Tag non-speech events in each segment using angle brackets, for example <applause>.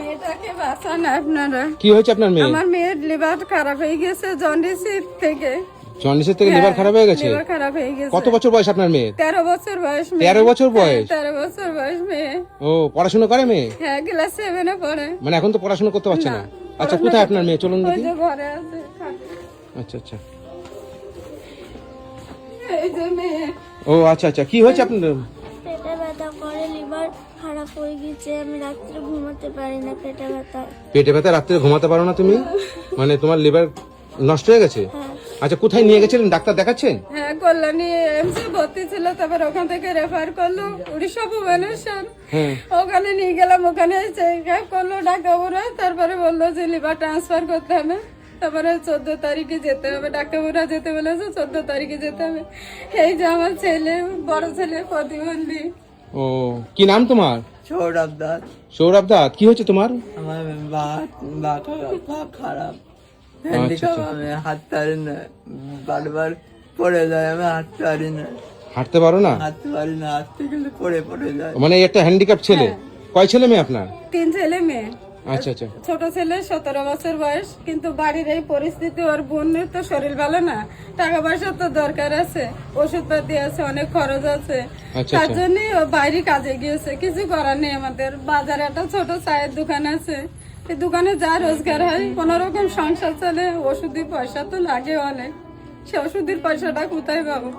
মেয়েটাকে বাঁচান আপনারা। কি হয়েছে আপনার মেয়ে? আমার মেয়ের লিভার খারাপ হয়ে গেছে জন্ডিসের থেকে। জন্ডিসের থেকে লিভার খারাপ হয়ে গেছে? লিভার খারাপ হয়ে গেছে। কত বছর বয়স আপনার মেয়ে তেরো বছর বয়স মেয়ে। তেরো বছর বয়স? হ্যাঁ, তেরো বছর বয়স মেয়ে। ও পড়াশোনা করে মেয়ে? হ্যাঁ ক্লাস সেভেনে পড়ে। মানে এখন তো পড়াশোনা করতে পারছে না? আচ্ছা কোথায় আপনার মেয়ে? চলুন দেখি। ঘরে আছে আচ্ছা আচ্ছা। এই যে মেয়ে। ও আচ্ছা আচ্ছা। কি হয়েছে আপনার? খারাপ হয়ে গেছে আমি রাত্রে ঘুমাতে পারি না পেটে ব্যথা। পেটে ব্যথা রাত্রে ঘুমাতে পারো না তুমি? <laughs> মানে তোমার লিভার নষ্ট হয়ে গেছে? আচ্ছা কোথায় নিয়ে গেছিলেন? ডাক্তার দেখাচ্ছেন? হ্যাঁ কল্যাণী এমসি ভর্তি ছিল তারপর ওখান থেকে রেফার করল উড়িষ্যা ভুবনেশ্বর। হ্যাঁ। ওখানে নিয়ে গেলাম ওখানে চেক আপ করল ডাক্তারবাবুরা তারপরে বলল যে লিভার ট্রান্সফার করতে হবে। তারপরে চোদ্দ তারিখে যেতে হবে ডাক্তারবাবুরা যেতে বলেছে চোদ্দ তারিখে যেতে হবে। এই যে আমার ছেলে বড় ছেলে প্রতিবন্ধী। ও কি নাম তোমার? সৌরভ দাস। সৌরভ দা কি হয়েছে তোমার? আমার খারাপ। আচ্ছা, হ্যান্ডিক্যাপ আমি হাঁটতে পারি না। বারবার পড়ে যায় আমি হাঁটতে পারি না। হাঁটতে পারো না? হাঁটতে পারি না হাঁটতে গেলে পড়ে পড়ে যায়। মানে একটা হ্যান্ডিক্যাপ ছেলে। কয় ছেলে মেয়ে আপনার? তিন ছেলে মেয়ে। আচ্ছা আচ্ছা। ছোট ছেলে সতেরো বছর বয়স কিন্তু বাড়ির এই পরিস্থিতি ওর বোনের তো শরীর ভালো না। টাকা পয়সা তো দরকার আছে ওষুধপাতি আছে অনেক খরচ আছে। আচ্ছা, তার। জন্যই ও বাইরে কাজে গিয়েছে কিছু করার নেই আমাদের। বাজারে একটা ছোট চায়ের দোকান আছে। দোকানে যা রোজগার হয় কোন রকম সংসার চলে ওষুধের পয়সা তো লাগে অনেক। সে ওষুধের পয়সাটা কোথায় পাবো?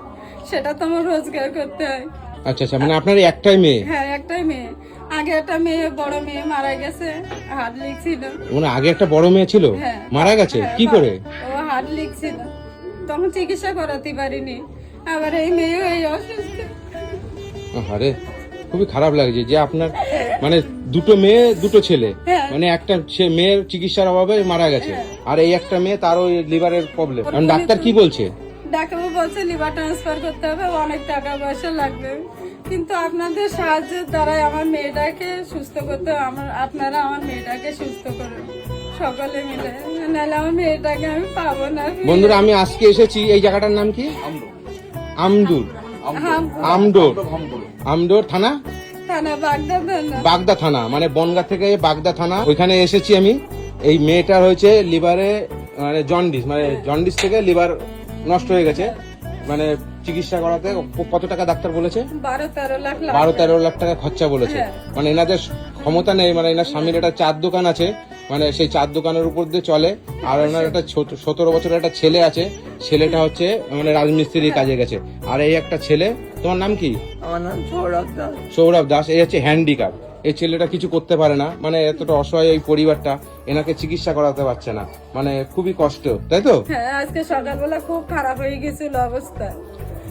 সেটা তো আমার রোজগার করতে হয়। আচ্ছা আচ্ছা মানে আপনার একটাই মেয়ে? হ্যাঁ একটাই মেয়ে। আগে একটা মেয়ে বড় মেয়ে মারা গেছে লিখছিল। মানে আগে একটা বড় মেয়ে ছিল? হ্যাঁ। মারা গেছে? কি করে? ও হার্ট লিক ছিল তখন চিকিৎসা করাতে পারিনি। আবার এই মেয়েও এই অসুস্থ। আরে খুবই খারাপ লাগছে যে আপনার মানে দুটো মেয়ে দুটো ছেলে। হ্যাঁ। মানে একটা সে মেয়ের চিকিৎসার অভাবে মারা গেছে। আর এই একটা মেয়ে তার ওই লিভারের প্রবলেম ডাক্তার কি বলছে? ডাক্তারবাবু বলছে লিভার ট্রান্সফার করতে হবে অনেক টাকা পয়সা লাগবে। কিন্তু আপনাদের সাহায্যের দ্বারাই আমার মেয়েটাকে সুস্থ করতে আমার আপনারা আমার মেয়েটাকে সুস্থ করুন সকলে মিলে। নাহলে আমার মেয়েটাকে আমি পাবো না। বন্ধুরা আমি আজকে এসেছি এই জায়গাটার নাম কি? আমদুর। আমডোর আমডোর থানা? থানা বাগদা থানা বাগদা থানা মানে বনগা থেকে বাগদা থানা। ওইখানে এসেছি আমি। এই মেয়েটার হয়েছে লিভারে মানে জন্ডিস মানে জন্ডিস থেকে লিভার নষ্ট হয়ে গেছে। মানে চিকিৎসা করাতে কত টাকা ডাক্তার বলেছে? বারো তেরো লাখ লাখ বারো তেরো লাখ টাকা খরচা বলেছে। মানে এনাদের ক্ষমতা নেই মানে এনার স্বামীর একটা চার দোকান আছে মানে সেই চার দোকানের উপর দিয়ে চলে। আর ওনার একটা ছোট সতেরো বছরের একটা ছেলে আছে ছেলেটা হচ্ছে মানে রাজমিস্ত্রির কাজে গেছে। আর এই একটা ছেলে তোমার নাম কি? আমার নাম সৌরভ দাস। সৌরভ দাস এই হচ্ছে হ্যান্ডিক্যাপ এই ছেলেটা কিছু করতে পারে না। মানে এতটা অসহায় এই পরিবারটা এনাকে চিকিৎসা করাতে পারছে না। মানে খুবই কষ্ট তাই তো? হ্যাঁ আজকে সকালবেলা খুব খারাপ হয়ে গেছিল অবস্থা।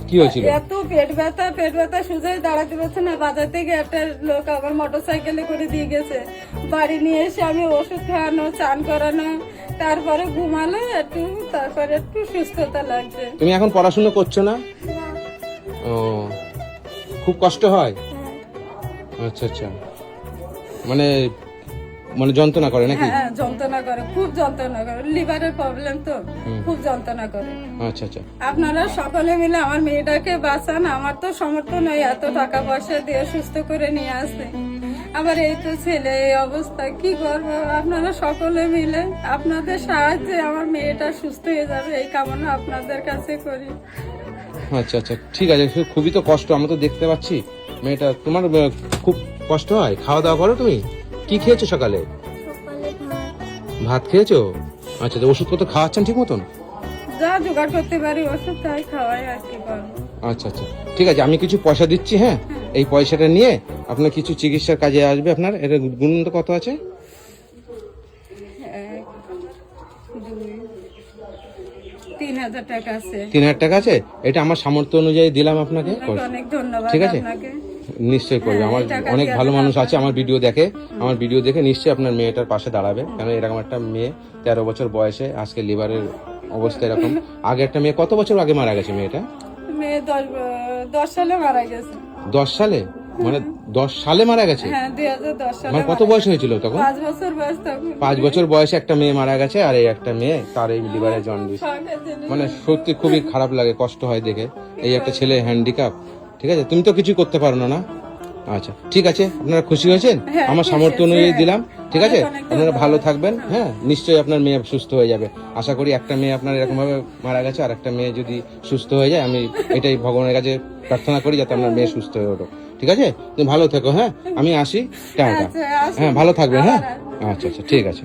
কি হয়েছিল? এত পেট ব্যথা পেট ব্যথা সুজাই দাঁড়াতে পারছে না। বাজার থেকে একটা লোক আবার মোটর সাইকেলে করে দিয়ে গেছে। বাড়ি নিয়ে এসে আমি ওষুধ খাওয়ানো চান করানো তারপরে ঘুমালো একটু তারপরে একটু সুস্থতা লাগছে। তুমি এখন পড়াশোনা করছ না? ও খুব কষ্ট হয়। আচ্ছা আচ্ছা। মানে মানে যন্ত্রণা করে নাকি? হ্যাঁ যন্ত্রণা করে খুব যন্ত্রণা করে। লিভারের প্রবলেম তো খুব যন্ত্রণা করে। আচ্ছা আচ্ছা। আপনারা সকলে মিলে আমার মেয়েটাকে বাঁচান আমার তো সমর্থ নয় এত টাকা পয়সা দিয়ে সুস্থ করে নিয়ে আসতে। আবার এই তো ছেলে এই অবস্থা কি করব? আপনারা সকলে মিলে আপনাদের সাহায্যে আমার মেয়েটা সুস্থ হয়ে যাবে এই কামনা আপনাদের কাছে করি। আচ্ছা আচ্ছা ঠিক আছে খুবই তো কষ্ট আমরা তো দেখতে পাচ্ছি। মেয়েটা তোমার খুব কষ্ট হয়? খাওয়া দাওয়া করো তুমি? কি খেয়েছো সকালে? ভাত। খেয়েছো? আচ্ছা তো ওষুধপত্র খাওয়াচ্ছেন ঠিক মতন? যা জোগাড় করতে পারি ওষুধ তাই খাওয়াই আর কি আচ্ছা আচ্ছা। ঠিক আছে আমি কিছু পয়সা দিচ্ছি হ্যাঁ? এই পয়সাটা নিয়ে আপনার কিছু চিকিৎসার কাজে আসবে আপনার। এটা গুণন্ত কত আছে? তিন হাজার টাকা আছে। এটা আমার সামর্থ্য অনুযায়ী দিলাম আপনাকে। অনেক অনেক ধন্যবাদ ঠিক আছে? নিশ্চয়ই করবে। আমার অনেক ভালো মানুষ আছে আমার ভিডিও দেখে আমার ভিডিও দেখে নিশ্চয়ই আপনার মেয়েটার পাশে দাঁড়াবে। কারণ এরকম একটা মেয়ে তেরো বছর বয়সে আজকে লিভারের অবস্থা এরকম। আগে একটা মেয়ে কত বছর আগে মারা গেছে মেয়েটা? মেয়ে দশ সালে মারা গেছে। দশ সালে? মানে দশ সালে মারা গেছে? হ্যাঁ দশ সালে মানে কত বয়স হয়েছিল তখন? পাঁচ বছর বয়স তখন। পাঁচ বছর বয়সে একটা মেয়ে মারা গেছে আর এই একটা মেয়ে তার এই লিভারে জন্ডিস। মানে সত্যি খুবই খারাপ লাগে কষ্ট হয় দেখে। এই একটা ছেলে হ্যান্ডিক্যাপ ঠিক আছে? তুমি তো কিছু করতে পারো না আচ্ছা ঠিক আছে আপনারা খুশি হয়েছেন? হ্যাঁ, আমার সামর্থ্য অনুযায়ী হ্যাঁ। দিলাম ঠিক আছে? আপনারা ভালো থাকবেন হ্যাঁ। নিশ্চয়ই আপনার মেয়ে সুস্থ হয়ে যাবে। আশা করি একটা মেয়ে আপনার এরকম ভাবে মারা গেছে আর একটা মেয়ে যদি সুস্থ হয়ে যায় আমি এটাই ভগবানের কাছে প্রার্থনা করি যাতে আপনার মেয়ে সুস্থ হয়ে ওঠো ঠিক আছে? তুমি ভালো থেকো হ্যাঁ? আমি আসি। টাটা। আচ্ছা, হ্যাঁ ভালো থাকবেন হ্যাঁ? আচ্ছা আচ্ছা ঠিক আছে।